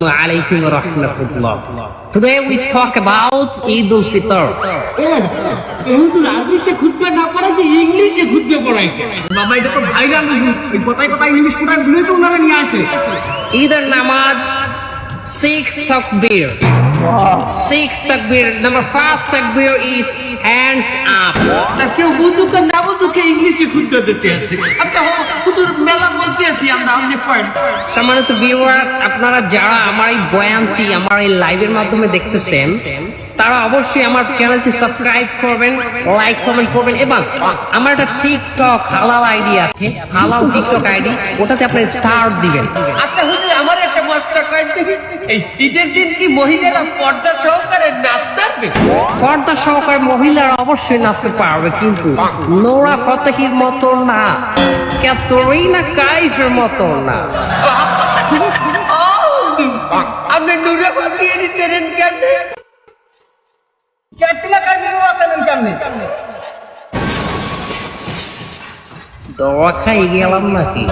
Alaikum warahmatullah. Today we talk about Eid al-Fitr. হুজুর আরবিতে খুতবা না পড়াই যে ইংলিশে খুতবা পড়াই বাবা এটা তো ভাইরাল এই কথায় কথায় ইংলিশ কোটার ভুলে তো ওনারা নিয়ে আসে Either namaz, six takbir. Six takbir. Number first takbir is hands up. তা কেউ বুঝুক না বুঝুক ইংলিশে খুতবা দিতে আছে আচ্ছা হুজুর মেলা বলতে আছি আমরা আপনি কয়েন সম্মানিত ভিউয়ার্স আপনারা যারা আমার এই বয়ানটি আমার এই লাইভের মাধ্যমে দেখতেছেন তারা অবশ্যই আমার চ্যানেলটি সাবস্ক্রাইব করবেন লাইক কমেন্ট করবেন এবং আমার একটা টিকটক হালাল আইডি আছে হালাল টিকটক আইডি ওটাতে আপনি স্টার দিবেন। আচ্ছা হুজুর আমার একটা মাস্টার কয়েন এই ঈদের দিন কি মহিলারা পর্দা পর্দা সহকারে মহিলারা অবশ্যই নাচতে পারবে কিন্তু নোরা ফতেহির মতো না। ক্যাথরিনা কাইফের মতো না। নুরে কেন ক্যাটনা কাজেও আছেন কেমনে? দোয়া খাই গেলাম নাকি?